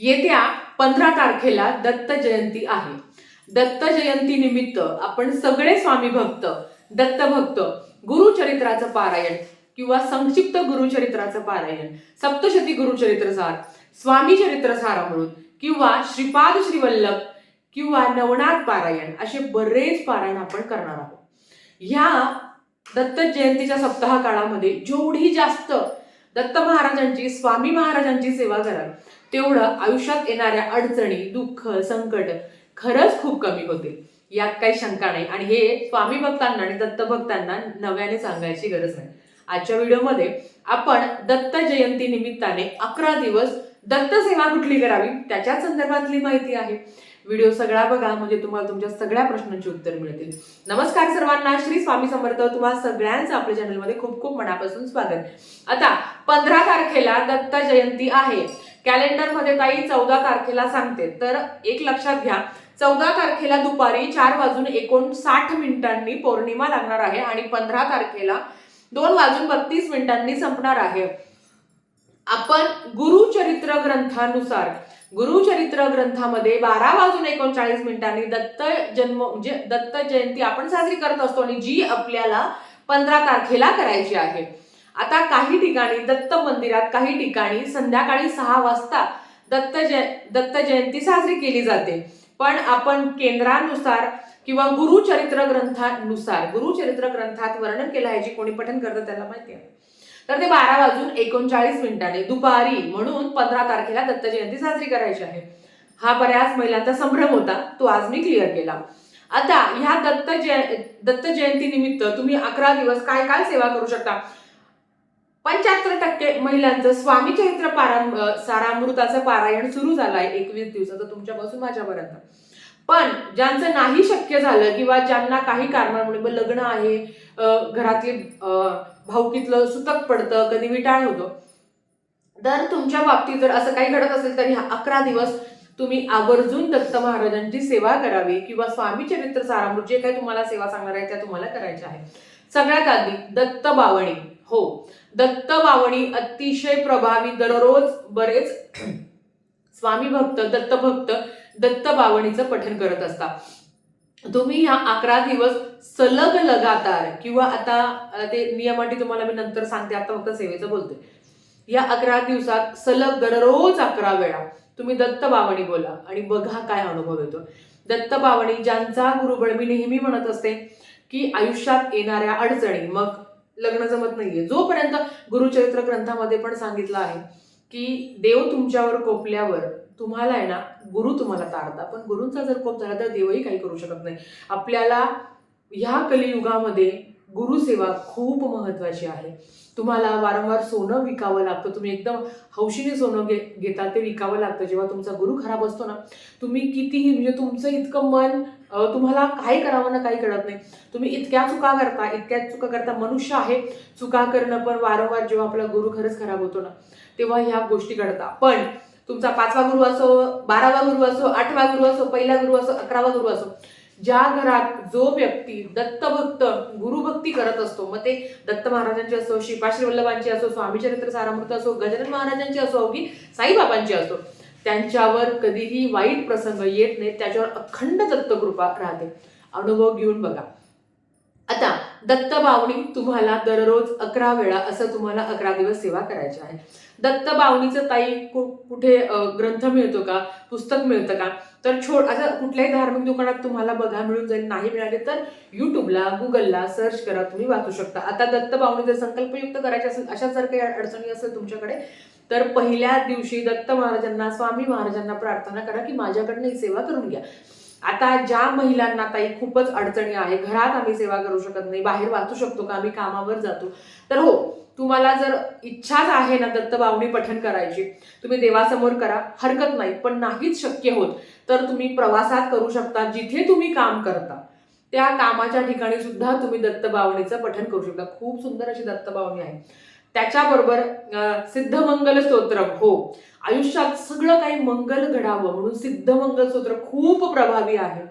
येत्या पंधरा तारखेला दत्त जयंती आहे. दत्त जयंती निमित्त आपण सगळे स्वामी भक्त दत्त भक्त गुरुचरित्राचं पारायण किंवा संक्षिप्त गुरुचरित्राचं पारायण सप्तशती गुरुचरित्रसार स्वामी चरित्र सारामृत किंवा श्रीपाद श्रीवल्लभ किंवा नवनाथ पारायण असे बरेच पारायण आपण करणार आहोत. ह्या दत्त जयंतीच्या सप्ताह काळामध्ये जेवढी जास्त दत्त महाराजांची स्वामी महाराजांची सेवा कराल तेवढं आयुष्यात येणाऱ्या अडचणी दुःख संकट खरंच खूप कमी होते यात काही शंका नाही. आणि हे स्वामी भक्तांना आणि दत्त भक्तांना नव्याने सांगायची गरज नाही. आजच्या व्हिडिओमध्ये आपण दत्त जयंती निमित्ताने अकरा दिवस दत्त सेवा कुठली करावी त्याच्या संदर्भातली माहिती आहे. व्हिडिओ सगळा बघा म्हणजे तुम्हाला तुमच्या सगळ्या प्रश्नांची उत्तर मिळतील. नमस्कार सर्वांना श्री स्वामी समर्थ तुम्हाला सगळ्यांचं आपल्या चॅनलमध्ये खूप खूप मनापासून स्वागत. आता पंधरा तारखेला दत्त जयंती आहे. कॅलेंडरमध्ये ताई चौदा तारखेला सांगते. तर एक लक्षात घ्या चौदा तारखेला दुपारी चार वाजून एकोणसाठ मिनिटांनी पौर्णिमा लागणार आहे आणि पंधरा तारखेला दोन वाजून बत्तीस मिनिटांनी संपणार आहे. आपण गुरुचरित्र ग्रंथानुसार गुरुचरित्र ग्रंथामध्ये बारा वाजून एकोणचाळीस मिनिटांनी दत्त जन्म म्हणजे दत्त जयंती आपण साजरी करत असतो आणि जी आपल्याला पंधरा तारखेला करायची आहे. आता काही ठिकाणी दत्त मंदिरात काही ठिकाणी संध्याकाळी सहा वाजता दत्त जय दत्त जयंती साजरी केली जाते. पण आपण केंद्रानुसार किंवा गुरुचरित्र ग्रंथानुसार गुरुचरित्र ग्रंथात वर्णन केलं आहे जे कोणी पठन करतं त्याला माहिती आहे. तर ते बारा वाजून एकोणचाळीस मिनिटांनी दुपारी म्हणून पंधरा तारखेला दत्त जयंती साजरी करायची आहे. हा बऱ्याच महिलांचा संभ्रम होता तो आज मी क्लिअर केला. आता ह्या दत्त जय दत्त जयंती निमित्त तुम्ही अकरा दिवस काय काय सेवा करू शकता? पंच्याहत्तर टक्के महिलांचं स्वामी चरित्र पारायण सारामृताचं पारायण सुरू झालं आहे एकवीस दिवसाचं तुमच्यापासून माझ्यापर्यंत. पण ज्यांचं नाही शक्य झालं किंवा ज्यांना काही कारणामुळे मग लग्न आहे घरातले भाऊकीतलं सुतक पडतं कधी विटाळ होतो. तर तुमच्या बाबतीत जर असं काही घडत असेल तरी हा अकरा दिवस तुम्ही आवर्जून दत्त महाराजांची सेवा करावी किंवा स्वामी चरित्र सारामृत जे काही तुम्हाला सेवा सांगणार आहे त्या तुम्हाला करायच्या आहे सगळ्यात आधी दत्त बावणी. हो. दत्त बावणी अतिशय प्रभावी दररोज बरेच स्वामी भक्त दत्त भक्त दत्त बावणीचं पठन करत असतात. तुम्ही ह्या अकरा दिवस सलग लगातार किंवा आता ते नियमाटी तुम्हाला मी नंतर सांगते आता फक्त सेवेचं बोलते. या अकरा दिवसात सलग दररोज अकरा वेळा तुम्ही दत्त बावणी बोला आणि बघा काय अनुभव येतो. दत्त बावणी ज्यांचा गुरुबळ मी नेहमी म्हणत असते की आयुष्यात येणाऱ्या अडचणी मग लग्न जमत नाहीये. जोपर्यंत गुरुचरित्र ग्रंथामध्ये पण सांगितलं आहे की देव तुमच्यावर कोपल्यावर तुम्हाला आहे ना गुरु तुम्हाला तारता. पण गुरूंचा जर कोप झाला तर देवही काही करू शकत नाही. आपल्याला ह्या कलियुगामध्ये गुरुसेवा खूप महत्त्वाची आहे. तुम्हाला वारंवार सोनं विकावं लागतं. तुम्ही एकदम हौशीने सोनं घे घेता ते विकावं लागतं. जेव्हा तुमचा गुरु खराब असतो ना तुम्ही कितीही म्हणजे तुमचं इतकं मन तुम्हाला काही करावं ना काही कळत नाही. तुम्ही इतक्या चुका करता इतक्या चुका करता मनुष्य आहे. चुका करणं पण वारंवार जेव्हा आपला गुरु खरंच खराब होतो ना तेव्हा ह्या गोष्टी घडता पण तुमचा पाचवा गुरु असो बारावा गुरु असो आठवा गुरु असो पहिला गुरु असो अकरावा गुरु असो ज्या घरात जो व्यक्ती दत्तभक्त गुरुभक्ती करत असतो मग ते दत्त महाराजांची असो श्रीपाश्री वल्लभांची असो स्वामी चरित्र सारामृत असो गजानन महाराजांची असो की साईबाबांची असो त्यांच्यावर कधीही वाईट प्रसंग येत नाही त्याच्यावर अखंड दत्तकृपा राहते. अनुभव घेऊन बघा. आता दत्त बावणी तुम्हाला दररोज अकरा वेळा असं तुम्हाला अकरा दिवस सेवा करायची आहे. दत्त बावणीचं ताई कुठे ग्रंथ मिळतो का? पुस्तक मिळतं का? तर छो असं कुठल्याही धार्मिक दुकानात तुम्हाला बघा मिळून जाईल नाही मिळाले तर युट्यूबला गुगलला सर्च करा तुम्ही वाचू शकता. आता दत्त बावणी जर संकल्पयुक्त करायचे असेल अशा जर काही अडचणी असेल तुमच्याकडे तर पहिल्या दिवशी दत्त महाराजांना स्वामी महाराजांना प्रार्थना करा की माझ्याकडनं ही सेवा करून घ्या. आता ज्या महिलांना ताई खूपच अडचणी आहे घरात आम्ही सेवा करू शकत नाही बाहेर वाचू शकतो का आम्ही कामावर जातो. तर हो तुम्हाला जर इच्छाच आहे ना दत्तबावणी पठण करायची तुम्ही देवासमोर करा हरकत नाही पण नाहीच शक्य होत तर तुम्ही प्रवासात करू शकता जिथे तुम्ही काम करता. त्या कामाच्या ठिकाणी सुद्धा तुम्ही दत्तबावणीचं पठण करू शकता. खूप सुंदर अशी दत्तबावणी आहे. त्याच्याबरोबर सिद्धमंगल स्तोत्र हो. आयुष्यात सगळं काही मंगल घडावं म्हणून सिद्धमंगल स्तोत्र खूप प्रभावी आहे.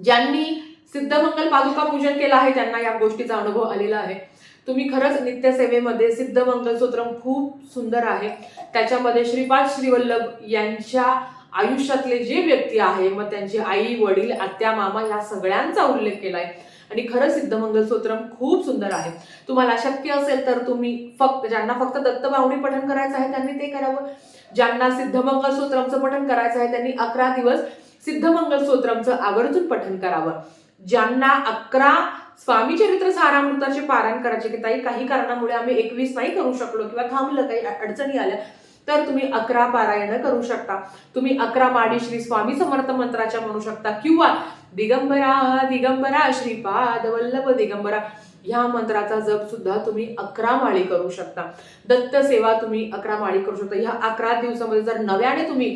ज्यांनी सिद्धमंगल पादुका पूजन केलं आहे त्यांना या गोष्टीचा अनुभव आलेला आहे. तुम्ही खरंच नित्यसेवेमध्ये सिद्ध स्तोत्र खूप सुंदर आहे. त्याच्यामध्ये श्रीपाद श्रीवल्लभ यांच्या आयुष्यातले जे व्यक्ती आहे मग त्यांची आई वडील आत्या मामा या सगळ्यांचा उल्लेख केला आहे आणि खरं सिद्ध मंगलसूत्रम खूप सुंदर आहे. तुम्हाला शक्य असेल तर तुम्ही फक्त ज्यांना फक्त दत्तबावणी पठण करायचं आहे त्यांनी ते करावं. ज्यांना सिद्ध मंगलसूत्रमचं पठण करायचं आहे त्यांनी अकरा दिवस सिद्ध मंगलसूत्रमचं आवर्जून पठण करावं. ज्यांना अकरा स्वामी चरित्र सारामृताचे पारायण करायचे की ताई काही कारणामुळे आम्ही एकवीस नाही करू शकलो किंवा थांबलं काही अडचणी आल्या तर तुम्ही अकरा पारायण करू शकता. तुम्ही अकरा माडी श्री स्वामी समर्थ मंत्राच्या म्हणू शकता किंवा दिगंबरा दिगंबरा श्रीपाद वल्लभ दिगंबरा. ह्या मंत्राचा जप सुद्धा तुम्ही अकरा माळी करू शकता. दत्त सेवा तुम्ही अकरा माळी करू शकता. ह्या अकरा दिवसामध्ये जर नव्याने तुम्ही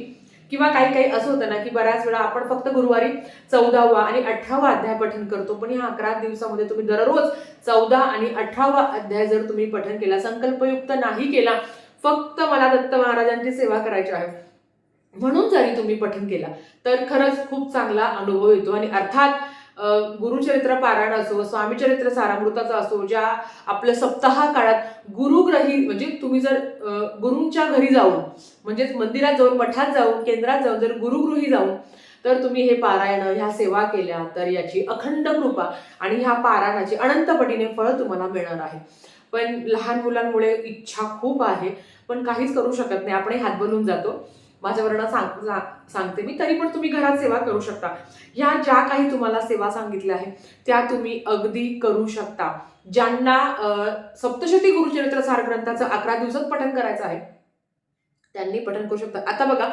किंवा काही काही असं होतं ना की बऱ्याच वेळा आपण फक्त गुरुवारी चौदावा आणि अठरावा अध्याय पठन करतो पण ह्या अकरा दिवसामध्ये तुम्ही दररोज चौदा आणि अठरावा अध्याय जर तुम्ही पठन केला संकल्पयुक्त नाही केला फक्त मला दत्त महाराजांची सेवा करायची आहे. म्हणून जरी तुम्ही पठन केला तर खरंच खूप चांगला अनुभव येतो. आणि अर्थात गुरुचरित्र पारायण असो स्वामीचरित्र सारामृताचा असो ज्या आपल्या सप्ताह काळात गुरुग्रही म्हणजे तुम्ही जर गुरूंच्या घरी जाऊन म्हणजेच मंदिरात जाऊन मठात जाऊन केंद्रात जाऊन जर गुरुगृही जाऊन तर तुम्ही हे पारायण ह्या सेवा केल्या तर याची अखंड कृपा आणि ह्या पारायणाची अनंतपटीने फळ तुम्हाला मिळणार आहे. पण लहान मुलांमुळे इच्छा खूप आहे. पण काहीच करू शकत नाही. आपण हात बनवून माझ्या माझ्यावरनं सांग सांगते मी. तरी पण तुम्ही घरात सेवा करू शकता. ह्या ज्या काही तुम्हाला सेवा सांगितल्या आहेत त्या तुम्ही अगदी करू शकता. ज्यांना सप्तशती गुरुचरित्र सार ग्रंथाचं अकरा दिवसात पठण करायचं आहे त्यांनी पठण करू शकता. आता बघा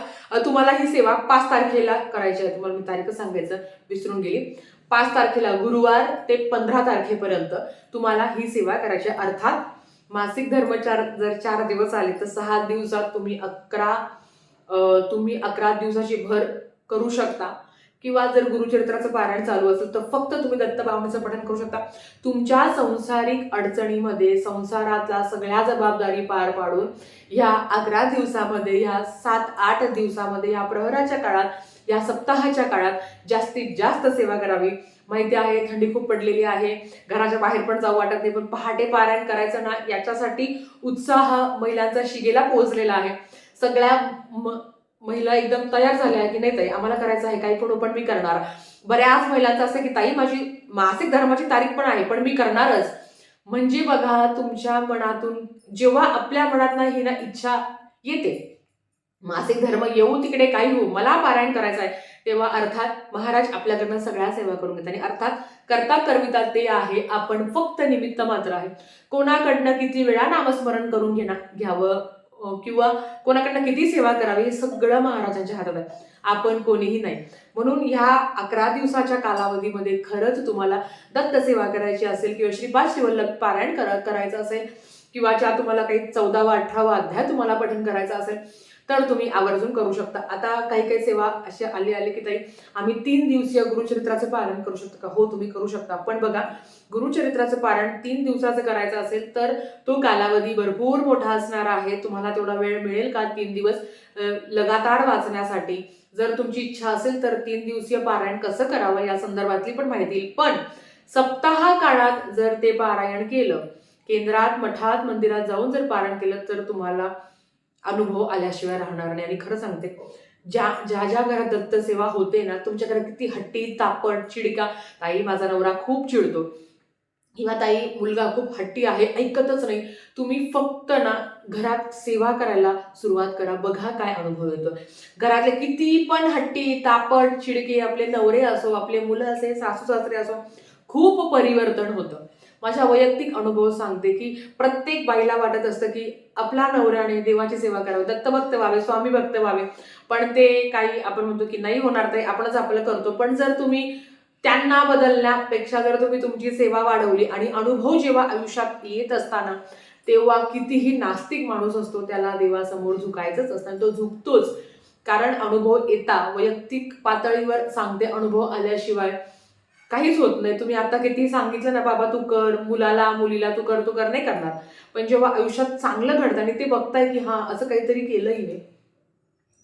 तुम्हाला ही सेवा पाच तारखेला करायची आहे. तुम्हाला मी तारीख सांगायचं विसरून गेली. पाच तारखेला गुरुवार ते पंधरा तारखेपर्यंत तुम्हाला ही सेवा करायची आहे. अर्थात मासिक धर्मचार जर चार दिवस आले तर सहा दिवसात तुम्ही अकरा तुम्ही अकरा दिवसाची भर करू शकता. किंवा जर गुरुचरित्राचं पारायण चालू असेल तर फक्त तुम्ही दत्तभावनेचं पठण करू शकता. तुमच्या संसारिक अडचणीमध्ये संसारातला सगळ्या जबाबदारी पार पाडून ह्या अकरा दिवसामध्ये ह्या सात आठ दिवसामध्ये ह्या प्रहराच्या काळात या सप्ताहाच्या काळात जास्तीत जास्त सेवा करावी. माहिती आहे थंडी खूप पडलेली आहे. घराच्या बाहेर पण जाऊ वाटत नाही पण पहाटे पारायण करायचं ना याच्यासाठी उत्साह महिलांचा शिगेला पोहोचलेला आहे. सगळ्या म- महिला एकदम तयार झाल्या की नाही ताई आम्हाला करायचं आहे काही करू पण मी करणार. बऱ्याच महिलांचं असं की ताई माझी मासिक धर्माची तारीख पण आहे पण मी करणारच. म्हणजे बघा तुमच्या मनातून जेव्हा आपल्या मनात ही ना इच्छा येते मासिक धर्म येऊ तिकडे काही होऊ मला पारायण करायचं आहे तेव्हा अर्थात महाराज आपल्याकडनं सगळ्या सेवा करून घेतात. आणि अर्थात करता करविता ते आहे आपण फक्त निमित्त मात्र आहे. कोणाकडनं किती वेळा नामस्मरण करून घेणार घ्यावं किंवा कोणाकडनं किती सेवा करावी हे सगळं महाराजांच्या हातात आहे. आपण कोणीही नाही. म्हणून ह्या अकरा दिवसाच्या कालावधीमध्ये खरंच तुम्हाला दत्त सेवा करायची असेल किंवा श्रीपाद शिवल्लभ पारायण करायचं असेल किंवा ज्या तुम्हाला काही चौदावा अठरावा अध्याय तुम्हाला पठण करायचा असेल तर तुम्ही आवर्जून करू शकता. आता काही काही सेवा अशी आली आली की ताई आम्ही तीन दिवसीय गुरुचरित्राचं पालन करू शकतो का? हो तुम्ही करू शकता. पण बघा गुरुचरित्राचं पारायण तीन दिवसाचं करायचं असेल तर तो कालावधी भरपूर मोठा असणार आहे. तुम्हाला तेवढा वेळ मिळेल का? तीन दिवस लगातार वाचण्यासाठी. जर तुमची इच्छा असेल तर तीन दिवसीय पारायण कसं करावं या संदर्भातली पण माहिती येईल. पण सप्ताह काळात जर ते पारायण केलं केंद्रात मठात मंदिरात जाऊन जर पारायण केलं तर तुम्हाला अनुभव आल्याशिवाय राहणार नाही. आणि खरं सांगते ज्या ज्या ज्या घरात दत्त सेवा होते ना तुमच्या घरात किती हट्टी तापट चिडका ताई माझा नवरा खूप चिडतो. किंवा ताई मुलगा खूप हट्टी आहे ऐकतच नाही. तुम्ही फक्त ना घरात सेवा करायला सुरुवात करा. बघा काय अनुभव येतो. घरातले किती पण हट्टी तापट चिडके आपले नवरे असो आपले मुलं असे सासू सासरे असो खूप परिवर्तन होतं. माझ्या वैयक्तिक अनुभव सांगते की प्रत्येक बाईला वाटत असतं की आपला नवऱ्याने देवाची सेवा करावी दत्तभक्त व्हावे स्वामी भक्त व्हावे. पण ते काही आपण म्हणतो की नाही होणार ते आपणच आपलं करतो. पण जर तुम्ही त्यांना बदलण्यापेक्षा जर तुम्ही तुमची सेवा वाढवली आणि अनुभव जेव्हा आयुष्यात येत असताना तेव्हा कितीही नास्तिक माणूस असतो त्याला देवासमोर झुकायचंच असतं आणि तो झुकतोच. कारण अनुभव येता वैयक्तिक पातळीवर सांगते अनुभव आल्याशिवाय काहीच होत नाही. तुम्ही आता किती सांगितलं ना बाबा तू कर मुलाला मुलीला तू कर तू कर नाही करणार. पण जेव्हा आयुष्यात चांगलं घडतं आणि ते बघताय की हा असं काहीतरी केलंही नाही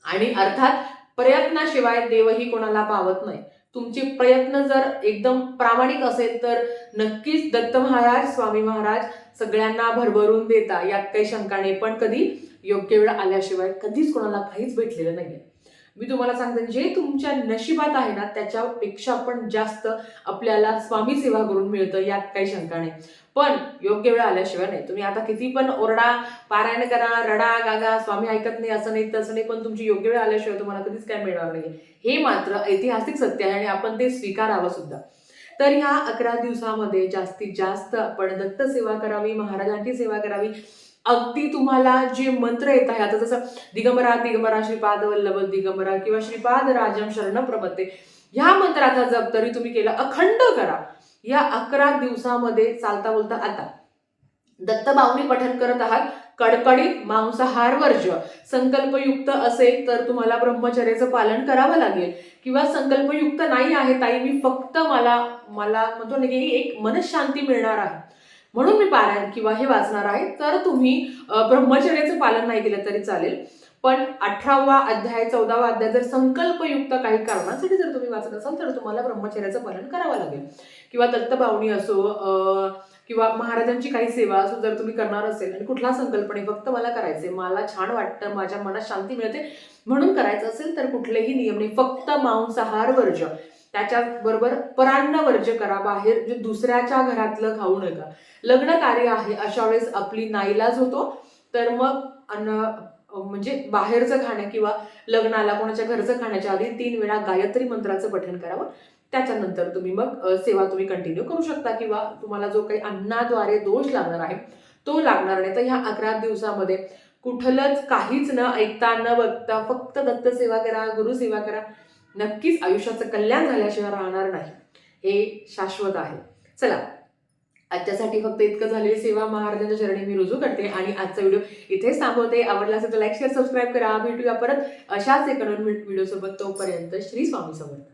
आणि अर्थात प्रयत्नाशिवाय देवही कोणाला पावत नाही. तुमचे प्रयत्न जर एकदम प्रामाणिक असेल तर नक्कीच दत्त महाराज स्वामी महाराज सगळ्यांना भरभरून देता यात काही शंका नाही. पण कधी योग्य वेळ आल्याशिवाय कधीच कोणाला काहीच भेटलेलं नाहीये. मी तुम्हाला सांगते जे तुमच्या नशिबात आहे ना त्याच्यापेक्षा पण जास्त आपल्याला स्वामी सेवा करून मिळतं यात काही शंका नाही. पण योग्य वेळ आल्याशिवाय नाही. तुम्ही आता किती पण ओरडा पारायण करा रडा गागा स्वामी ऐकत नाही असं नाही तसं नाही पण तुमची योग्य वेळ आल्याशिवाय तुम्हाला कधीच काय मिळणार नाही. हे मात्र ऐतिहासिक सत्य आहे आणि आपण ते स्वीकारावं सुद्धा. तर ह्या अकरा दिवसामध्ये जास्तीत जास्त आपण दत्त सेवा करावी महाराजांची सेवा करावी अगदी तुम्हाला जे मंत्र येत आहे आता जसं दिगंबरा दिगंबरा श्रीपाद वल्लभ दिगंबरा किंवा श्रीपाद राजम शरण प्रपत्ते ह्या मंत्राचा जप तरी तुम्ही केला अखंड करा. या अकरा दिवसामध्ये चालता बोलता आता. दत्त पठन पठण करत आहात कडकडीत मांसाहार वर्ज्य संकल्पयुक्त असेल तर तुम्हाला ब्रह्मचर्याचं पालन करावं लागेल. किंवा संकल्पयुक्त नाही आहे ताई मी फक्त मला मला म्हणतो ना की एक मनशांती मिळणार आहे. म्हणून मी पारायण किंवा हे वाचणार आहे. तर तुम्ही ब्रह्मचर्याचं पालन नाही केलं तरी चालेल. पण अठरावा अध्याय चौदावा अध्याय जर संकल्पयुक्त काही कारणासाठी जर तुम्ही वाचत असाल तर तुम्हाला ब्रह्मचर्याचं पालन करावं लागेल. किंवा दत्तभावणी असो किंवा महाराजांची काही सेवा असो जर तुम्ही करणार असेल आणि कुठला संकल्प नाही फक्त मला करायचे मला छान वाटतं माझ्या मनात शांती मिळते म्हणून करायचं असेल तर कुठलेही नियम नाही. फक्त मांसाहार वर्ज त्याच्याबरोबर परान्न वर्ज्य करा बाहेर जे दुसऱ्याच्या घरातलं खाऊ नका. लग्न कार्य आहे अशा वेळेस आपली नाईलाज होतो. तर मग अन्न म्हणजे बाहेरचं खाणं किंवा लग्नाला कोणाच्या घरचं खाण्याच्या आधी तीन वेळा गायत्री मंत्राचं पठण करावं. त्याच्यानंतर तुम्ही मग सेवा तुम्ही कंटिन्यू करू शकता किंवा तुम्हाला जो काही अन्नाद्वारे दोष लागणार आहे तो लागणार नाही. तर ह्या अकरा दिवसामध्ये कुठलंच काहीच न ऐकता न बघता फक्त दत्तसेवा करा गुरु सेवा करा नक्कीच आयुष्याचं कल्याण झाल्याशिवाय राहणार नाही. हे शाश्वत आहे. चला आजच्यासाठी फक्त इतकं झाले. सेवा महाराजांच्या चरणी मी रुजू करते आणि आजचा व्हिडिओ इथेच थांबवते. आवडला असेल तर लाईक शेअर सबस्क्राईब करा. भेटूया परत अशाच एक नवीन व्हिडिओ सोबत तोपर्यंत श्री स्वामी समर्थ.